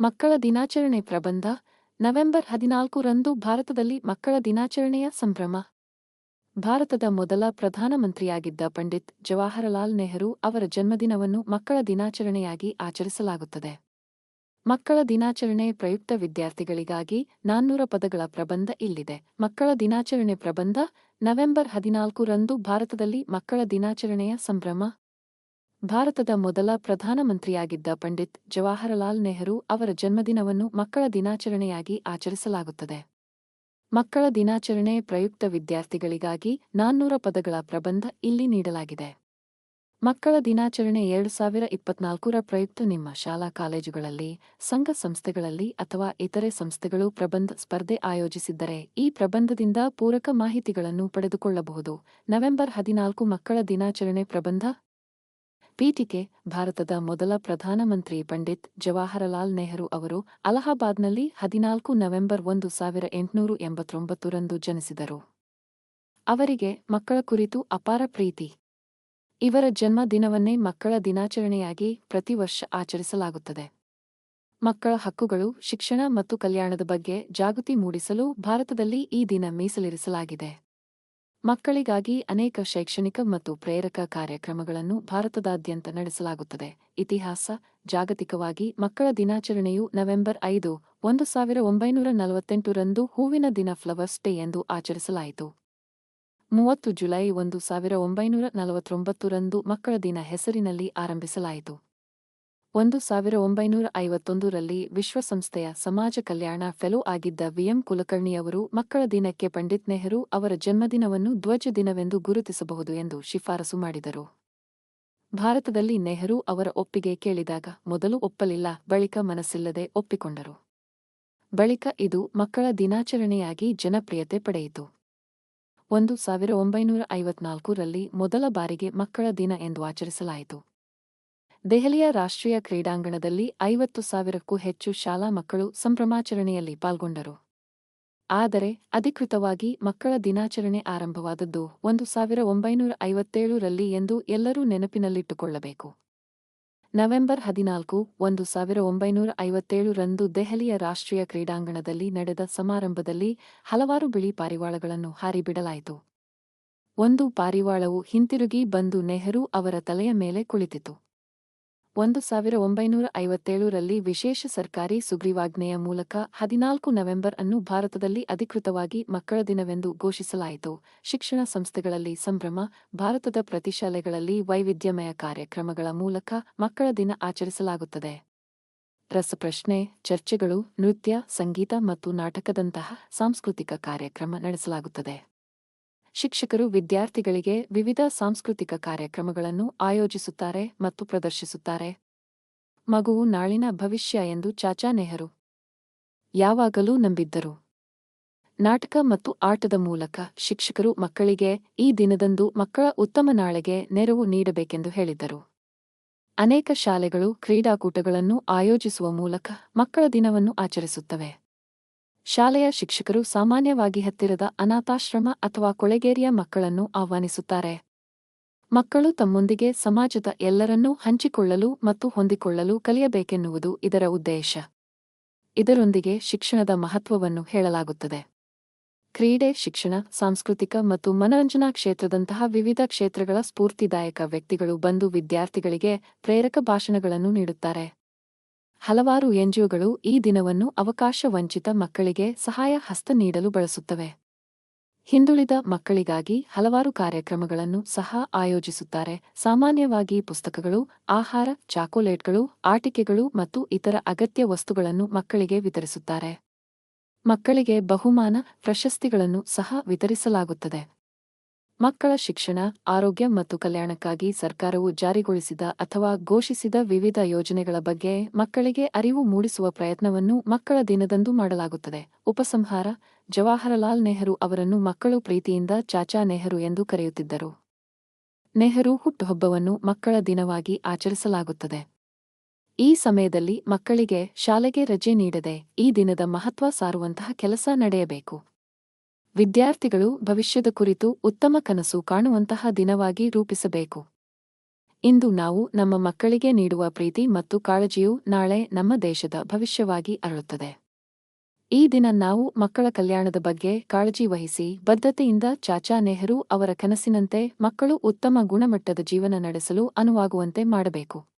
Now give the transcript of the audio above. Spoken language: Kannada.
ಮಕ್ಕಳ ದಿನಾಚರಣೆ ಪ್ರಬಂಧ, ನವೆಂಬರ್ ಹದಿನಾಲ್ಕು ರಂದು ಭಾರತದಲ್ಲಿ ಮಕ್ಕಳ ದಿನಾಚರಣೆಯ ಸಂಭ್ರಮ. ಭಾರತದ ಮೊದಲ ಪ್ರಧಾನಮಂತ್ರಿಯಾಗಿದ್ದ ಪಂಡಿತ್ ಜವಾಹರಲಾಲ್ ನೆಹರು ಅವರ ಜನ್ಮದಿನವನ್ನು ಮಕ್ಕಳ ದಿನಾಚರಣೆಯಾಗಿ ಆಚರಿಸಲಾಗುತ್ತದೆ. ಮಕ್ಕಳ ದಿನಾಚರಣೆ ಪ್ರಯುಕ್ತ ವಿದ್ಯಾರ್ಥಿಗಳಿಗಾಗಿ ನಾನ್ನೂರ ಪದಗಳ ಪ್ರಬಂಧ ಇಲ್ಲಿದೆ. ಮಕ್ಕಳ ದಿನಾಚರಣೆ ಪ್ರಬಂಧ, ನವೆಂಬರ್ ಹದಿನಾಲ್ಕು ರಂದು ಭಾರತದಲ್ಲಿ ಮಕ್ಕಳ ದಿನಾಚರಣೆಯ ಸಂಭ್ರಮ. ಭಾರತದ ಮೊದಲ ಪ್ರಧಾನಮಂತ್ರಿಯಾಗಿದ್ದ ಪಂಡಿತ್ ಜವಾಹರಲಾಲ್ ನೆಹರು ಅವರ ಜನ್ಮದಿನವನ್ನು ಮಕ್ಕಳ ದಿನಾಚರಣೆಯಾಗಿ ಆಚರಿಸಲಾಗುತ್ತದೆ. ಮಕ್ಕಳ ದಿನಾಚರಣೆ ಪ್ರಯುಕ್ತ ವಿದ್ಯಾರ್ಥಿಗಳಿಗಾಗಿ ನಾನ್ನೂರ ಪದಗಳ ಪ್ರಬಂಧ ಇಲ್ಲಿ ನೀಡಲಾಗಿದೆ. ಮಕ್ಕಳ ದಿನಾಚರಣೆ ಎರಡು ಸಾವಿರ ಇಪ್ಪತ್ನಾಲ್ಕರ ಪ್ರಯುಕ್ತ ನಿಮ್ಮ ಶಾಲಾ ಕಾಲೇಜುಗಳಲ್ಲಿ, ಸಂಘ ಸಂಸ್ಥೆಗಳಲ್ಲಿ ಅಥವಾ ಇತರೆ ಸಂಸ್ಥೆಗಳು ಪ್ರಬಂಧ ಸ್ಪರ್ಧೆ ಆಯೋಜಿಸಿದ್ದರೆ ಈ ಪ್ರಬಂಧದಿಂದ ಪೂರಕ ಮಾಹಿತಿಗಳನ್ನು ಪಡೆದುಕೊಳ್ಳಬಹುದು. ನವೆಂಬರ್ ಹದಿನಾಲ್ಕು ಮಕ್ಕಳ ದಿನಾಚರಣೆ ಪ್ರಬಂಧ ಪೀಠಿಕೆ ಭಾರತದ ಮೊದಲ ಪ್ರಧಾನಮಂತ್ರಿ ಪಂಡಿತ್ ಜವಾಹರಲಾಲ್ ನೆಹರು ಅವರು ಅಲಹಾಬಾದ್ನಲ್ಲಿ ಹದಿನಾಲ್ಕು ನವೆಂಬರ್ ಒಂದು ಸಾವಿರ ಎಂಟುನೂರು ಎಂಬತ್ತೊಂಬತ್ತರಂದು ಜನಿಸಿದರು. ಅವರಿಗೆ ಮಕ್ಕಳ ಕುರಿತು ಅಪಾರ ಪ್ರೀತಿ. ಇವರ ಜನ್ಮ ದಿನವನ್ನೇ ಮಕ್ಕಳ ದಿನಾಚರಣೆಯಾಗಿ ಪ್ರತಿ ವರ್ಷ ಆಚರಿಸಲಾಗುತ್ತದೆ. ಮಕ್ಕಳ ಹಕ್ಕುಗಳು, ಶಿಕ್ಷಣ ಮತ್ತು ಕಲ್ಯಾಣದ ಬಗ್ಗೆ ಜಾಗೃತಿ ಮೂಡಿಸಲು ಭಾರತದಲ್ಲಿ ಈ ದಿನ ಮೀಸಲಿರಿಸಲಾಗಿದೆ. ಮಕ್ಕಳಿಗಾಗಿ ಅನೇಕ ಶೈಕ್ಷಣಿಕ ಮತ್ತು ಪ್ರೇರಕ ಕಾರ್ಯಕ್ರಮಗಳನ್ನು ಭಾರತದಾದ್ಯಂತ ನಡೆಸಲಾಗುತ್ತದೆ. ಇತಿಹಾಸ, ಜಾಗತಿಕವಾಗಿ ಮಕ್ಕಳ ದಿನಾಚರಣೆಯು ನವೆಂಬರ್ ಐದು, ಒಂದು ಸಾವಿರ ಒಂಬೈನೂರ ನಲವತ್ತೆಂಟರಂದು ಹೂವಿನ ದಿನ ಫ್ಲವರ್ಸ್ ಡೇ ಎಂದು ಆಚರಿಸಲಾಯಿತು. ಮೂವತ್ತು ಜುಲೈ ಒಂದು ಸಾವಿರ ಒಂಬೈನೂರ ನಲವತ್ತೊಂಬತ್ತರಂದು ಮಕ್ಕಳ ದಿನ ಹೆಸರಿನಲ್ಲಿ ಆರಂಭಿಸಲಾಯಿತು. ಒಂದು ಸಾವಿರ ಒಂಬೈನೂರ ಐವತ್ತೊಂದರಲ್ಲಿ ವಿಶ್ವಸಂಸ್ಥೆಯ ಸಮಾಜ ಕಲ್ಯಾಣ ಫೆಲೋ ಆಗಿದ್ದ ವಿಎಂ ಕುಲಕರ್ಣಿಯವರು ಮಕ್ಕಳ ದಿನಕ್ಕೆ ಪಂಡಿತ್ ನೆಹರು ಅವರ ಜನ್ಮದಿನವನ್ನು ಧ್ವಜ ದಿನವೆಂದು ಗುರುತಿಸಬಹುದು ಎಂದು ಶಿಫಾರಸು ಮಾಡಿದರು. ಭಾರತದಲ್ಲಿ ನೆಹರು ಅವರ ಒಪ್ಪಿಗೆ ಕೇಳಿದಾಗ ಮೊದಲು ಒಪ್ಪಲಿಲ್ಲ, ಬಳಿಕ ಮನಸ್ಸಿಲ್ಲದೆ ಒಪ್ಪಿಕೊಂಡರು. ಬಳಿಕ ಇದು ಮಕ್ಕಳ ದಿನಾಚರಣೆಯಾಗಿ ಜನಪ್ರಿಯತೆ ಪಡೆಯಿತು. ಒಂದು ಸಾವಿರ ಒಂಬೈನೂರ ಐವತ್ನಾಲ್ಕರಲ್ಲಿ ಮೊದಲ ಬಾರಿಗೆ ಮಕ್ಕಳ ದಿನ ಎಂದು ಆಚರಿಸಲಾಯಿತು. ದೆಹಲಿಯ ರಾಷ್ಟ್ರೀಯ ಕ್ರೀಡಾಂಗಣದಲ್ಲಿ ಐವತ್ತು ಸಾವಿರಕ್ಕೂ ಹೆಚ್ಚು ಶಾಲಾ ಮಕ್ಕಳು ಸಂಭ್ರಮಾಚರಣೆಯಲ್ಲಿ ಪಾಲ್ಗೊಂಡರು. ಆದರೆ, ಅಧಿಕೃತವಾಗಿ ಮಕ್ಕಳ ದಿನಾಚರಣೆ ಆರಂಭವಾದದ್ದು ಒಂದು ಸಾವಿರ ಒಂಬೈನೂರ ಐವತ್ತೇಳರಲ್ಲಿ ಎಂದು ಎಲ್ಲರೂ ನೆನಪಿನಲ್ಲಿಟ್ಟುಕೊಳ್ಳಬೇಕು. ನವೆಂಬರ್ ಹದಿನಾಲ್ಕು ಒಂದು ಸಾವಿರ ಒಂಬೈನೂರ ಐವತ್ತೇಳು ರಂದು ದೆಹಲಿಯ ರಾಷ್ಟ್ರೀಯ ಕ್ರೀಡಾಂಗಣದಲ್ಲಿ ನಡೆದ ಸಮಾರಂಭದಲ್ಲಿ ಹಲವಾರು ಬಿಳಿ ಪಾರಿವಾಳಗಳನ್ನು ಹಾರಿಬಿಡಲಾಯಿತು. ಒಂದು ಪಾರಿವಾಳವು ಹಿಂತಿರುಗಿ ಬಂದು ನೆಹರು ಅವರ ತಲೆಯ ಮೇಲೆ ಕುಳಿತಿತು. ಒಂದು ಸಾವಿರ ಒಂಬೈನೂರ ಐವತ್ತೇಳರಲ್ಲಿ ವಿಶೇಷ ಸರ್ಕಾರಿ ಸುಗ್ರೀವಾಜ್ಞೆಯ ಮೂಲಕ ಹದಿನಾಲ್ಕು ನವೆಂಬರ್ ಅನ್ನು ಭಾರತದಲ್ಲಿ ಅಧಿಕೃತವಾಗಿ ಮಕ್ಕಳ ದಿನವೆಂದು ಘೋಷಿಸಲಾಯಿತು. ಶಿಕ್ಷಣ ಸಂಸ್ಥೆಗಳಲ್ಲಿ ಸಂಭ್ರಮ, ಭಾರತದ ಪ್ರತಿ ಶಾಲೆಗಳಲ್ಲಿ ವೈವಿಧ್ಯಮಯ ಕಾರ್ಯಕ್ರಮಗಳ ಮೂಲಕ ಮಕ್ಕಳ ದಿನ ಆಚರಿಸಲಾಗುತ್ತದೆ. ರಸಪ್ರಶ್ನೆ, ಚರ್ಚೆಗಳು, ನೃತ್ಯ, ಸಂಗೀತ ಮತ್ತು ನಾಟಕದಂತಹ ಸಾಂಸ್ಕೃತಿಕ ಕಾರ್ಯಕ್ರಮ ನಡೆಸಲಾಗುತ್ತದೆ. ಶಿಕ್ಷಕರು ವಿದ್ಯಾರ್ಥಿಗಳಿಗೆ ವಿವಿಧ ಸಾಂಸ್ಕೃತಿಕ ಕಾರ್ಯಕ್ರಮಗಳನ್ನು ಆಯೋಜಿಸುತ್ತಾರೆ ಮತ್ತು ಪ್ರದರ್ಶಿಸುತ್ತಾರೆ. ಮಗುವು ನಾಳಿನ ಭವಿಷ್ಯ ಎಂದು ಚಾಚಾ ನೆಹರು ಯಾವಾಗಲೂ ನಂಬಿದ್ದರು. ನಾಟಕ ಮತ್ತು ಆಟದ ಮೂಲಕ ಶಿಕ್ಷಕರು ಮಕ್ಕಳಿಗೆ ಈ ದಿನದಂದು ಮಕ್ಕಳ ಉತ್ತಮ ನಾಳೆಗೆ ನೆರವು ನೀಡಬೇಕೆಂದು ಹೇಳಿದ್ದರು ಅನೇಕ ಶಾಲೆಗಳು, ಕ್ರೀಡಾಕೂಟಗಳನ್ನು ಆಯೋಜಿಸುವ ಮೂಲಕ ಮಕ್ಕಳ ದಿನವನ್ನು ಆಚರಿಸುತ್ತವೆ. ಶಾಲೆಯ ಶಿಕ್ಷಕರು ಸಾಮಾನ್ಯವಾಗಿ ಹತ್ತಿರದ ಅನಾಥಾಶ್ರಮ ಅಥವಾ ಕೊಳೆಗೇರಿಯ ಮಕ್ಕಳನ್ನು ಆಹ್ವಾನಿಸುತ್ತಾರೆ. ಮಕ್ಕಳು ತಮ್ಮೊಂದಿಗೆ ಸಮಾಜದ ಎಲ್ಲರನ್ನೂ ಹಂಚಿಕೊಳ್ಳಲು ಮತ್ತು ಹೊಂದಿಕೊಳ್ಳಲು ಕಲಿಯಬೇಕೆನ್ನುವುದು ಇದರ ಉದ್ದೇಶ. ಇದರೊಂದಿಗೆ ಶಿಕ್ಷಣದ ಮಹತ್ವವನ್ನು ಹೇಳಲಾಗುತ್ತದೆ. ಕ್ರೀಡೆ, ಶಿಕ್ಷಣ, ಸಾಂಸ್ಕೃತಿಕ ಮತ್ತು ಮನರಂಜನಾ ಕ್ಷೇತ್ರದಂತಹ ವಿವಿಧ ಕ್ಷೇತ್ರಗಳ ಸ್ಫೂರ್ತಿದಾಯಕ ವ್ಯಕ್ತಿಗಳು ಬಂದು ವಿದ್ಯಾರ್ಥಿಗಳಿಗೆ ಪ್ರೇರಕ ಭಾಷಣಗಳನ್ನು ನೀಡುತ್ತಾರೆ. ಹಲವಾರು ಎನ್ಜಿಒಗಳು ಈ ದಿನವನ್ನು ಅವಕಾಶ ವಂಚಿತ ಮಕ್ಕಳಿಗೆ ಸಹಾಯ ಹಸ್ತ ನೀಡಲು ಬಳಸುತ್ತವೆ. ಹಿಂದುಳಿದ ಮಕ್ಕಳಿಗಾಗಿ ಹಲವಾರು ಕಾರ್ಯಕ್ರಮಗಳನ್ನು ಸಹ ಆಯೋಜಿಸುತ್ತಾರೆ. ಸಾಮಾನ್ಯವಾಗಿ ಪುಸ್ತಕಗಳು, ಆಹಾರ, ಚಾಕೊಲೇಟ್ಗಳು, ಆಟಿಕೆಗಳು ಮತ್ತು ಇತರ ಅಗತ್ಯ ವಸ್ತುಗಳನ್ನು ಮಕ್ಕಳಿಗೆ ವಿತರಿಸುತ್ತಾರೆ. ಮಕ್ಕಳಿಗೆ ಬಹುಮಾನ ಪ್ರಶಸ್ತಿಗಳನ್ನು ಸಹ ವಿತರಿಸಲಾಗುತ್ತದೆ. ಮಕ್ಕಳ ಶಿಕ್ಷಣ, ಆರೋಗ್ಯ ಮತ್ತು ಕಲ್ಯಾಣಕ್ಕಾಗಿ ಸರ್ಕಾರವು ಜಾರಿಗೊಳಿಸಿದ ಅಥವಾ ಘೋಷಿಸಿದ ವಿವಿಧ ಯೋಜನೆಗಳ ಬಗ್ಗೆ ಮಕ್ಕಳಿಗೆ ಅರಿವು ಮೂಡಿಸುವ ಪ್ರಯತ್ನವನ್ನು ಮಕ್ಕಳ ದಿನದಂದು ಮಾಡಲಾಗುತ್ತದೆ. ಉಪಸಂಹಾರ, ಜವಾಹರಲಾಲ್ ನೆಹರು ಅವರನ್ನು ಮಕ್ಕಳು ಪ್ರೀತಿಯಿಂದ ಚಾಚಾ ನೆಹರು ಎಂದು ಕರೆಯುತ್ತಿದ್ದರು. ನೆಹರು ಹುಟ್ಟುಹಬ್ಬವನ್ನು ಮಕ್ಕಳ ದಿನವಾಗಿ ಆಚರಿಸಲಾಗುತ್ತದೆ. ಈ ಸಮಯದಲ್ಲಿ ಮಕ್ಕಳಿಗೆ ಶಾಲೆಗೆ ರಜೆ ನೀಡದೆ ಈ ದಿನದ ಮಹತ್ವ ಸಾರುವಂತಹ ಕೆಲಸ ನಡೆಯಬೇಕು. ವಿದ್ಯಾರ್ಥಿಗಳು ಭವಿಷ್ಯದ ಕುರಿತು ಉತ್ತಮ ಕನಸು ಕಾಣುವಂತಹ ದಿನವಾಗಿ ರೂಪಿಸಬೇಕು. ಇಂದು ನಾವು ನಮ್ಮ ಮಕ್ಕಳಿಗೆ ನೀಡುವ ಪ್ರೀತಿ ಮತ್ತು ಕಾಳಜಿಯು ನಾಳೆ ನಮ್ಮ ದೇಶದ ಭವಿಷ್ಯವಾಗಿ ಅರಳುತ್ತದೆ. ಈ ದಿನ ನಾವು ಮಕ್ಕಳ ಕಲ್ಯಾಣದ ಬಗ್ಗೆ ಕಾಳಜಿ ವಹಿಸಿ ಬದ್ಧತೆಯಿಂದ ಚಾಚಾ ನೆಹರು ಅವರ ಕನಸಿನಂತೆ ಮಕ್ಕಳು ಉತ್ತಮ ಗುಣಮಟ್ಟದ ಜೀವನ ನಡೆಸಲು ಅನುವಾಗುವಂತೆ ಮಾಡಬೇಕು.